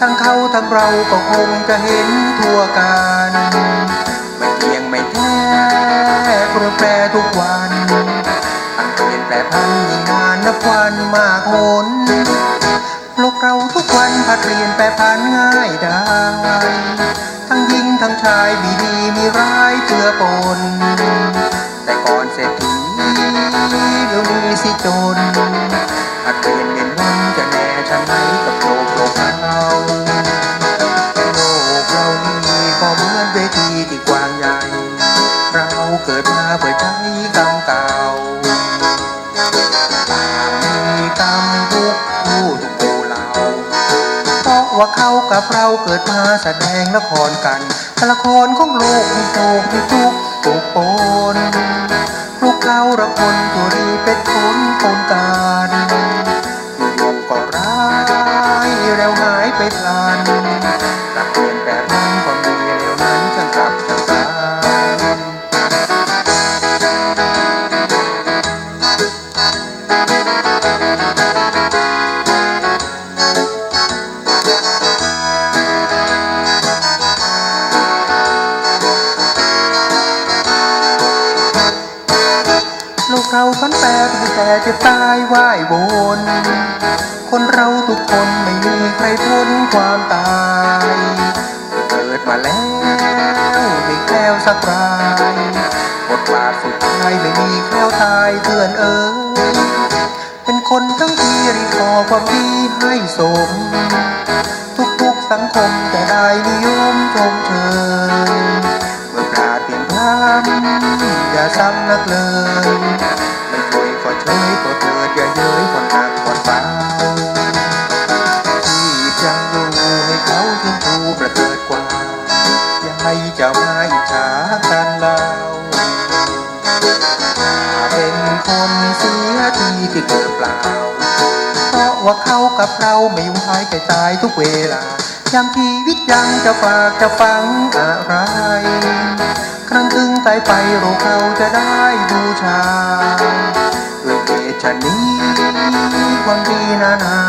ทั้งเขาทั้งเราก็คงจะเห็นทั่วกันไม่เที่ยงไม่แท้เปลี่ยนแปรทุกวันทั้งเปลี่ยนแปรพันยิ่งนานนับวันมากหนโลกเราทุกวันผัดเปลี่ยนแปรพันง่ายได้ทั้งหญิงทั้งชายมีดีมีร้ายเจือปน เกิดมาเพื่อใช้กรรมเก่าต่างมีกรรมทุกผู้ทุกผู้เราเพราะว่าเขากับเราเกิดมาแสดงละครกันละครของโลกมีโศกมีทุกข์ปกปนลูกเขาละคนตัวรีเป็นคนปนการ ลูกเราพันแปรแต่จะตายว่ายวนคนเราทุกคนไม่มีใครพ้นความตาย เกิดมาแล้วไม่แคล้วสักร บทบาสุดท้ายไม่มีแคล้วตายเพื่อนเอ๋ยเป็นคนทั้งทีรีบขอความดีให้สม ทุกๆสังคมจะได้นิยมชมเชยเมื่อปราดเปลี่ยนพลันอย่าซ้ำนักเลยไม่เคยก็เฉยก็เถิดอย่าเย้ยคนหนักคนเบาที่จะรู้ให้เขาทิ้งผู้ประเสริฐกว่าอย่าให้เจ้ามาอิจฉา เป็นคนเสียทีที่เกิดเปล่า เพราะว่าเขากับเราไม่ไว้ใจตายทุกเวลา ยังชีวิตยังจะฝากจะฟังอะไร ครั้งถึงตายไปเราเขาจะได้บูชาด้วยเหตุชนนี้ความดีนานา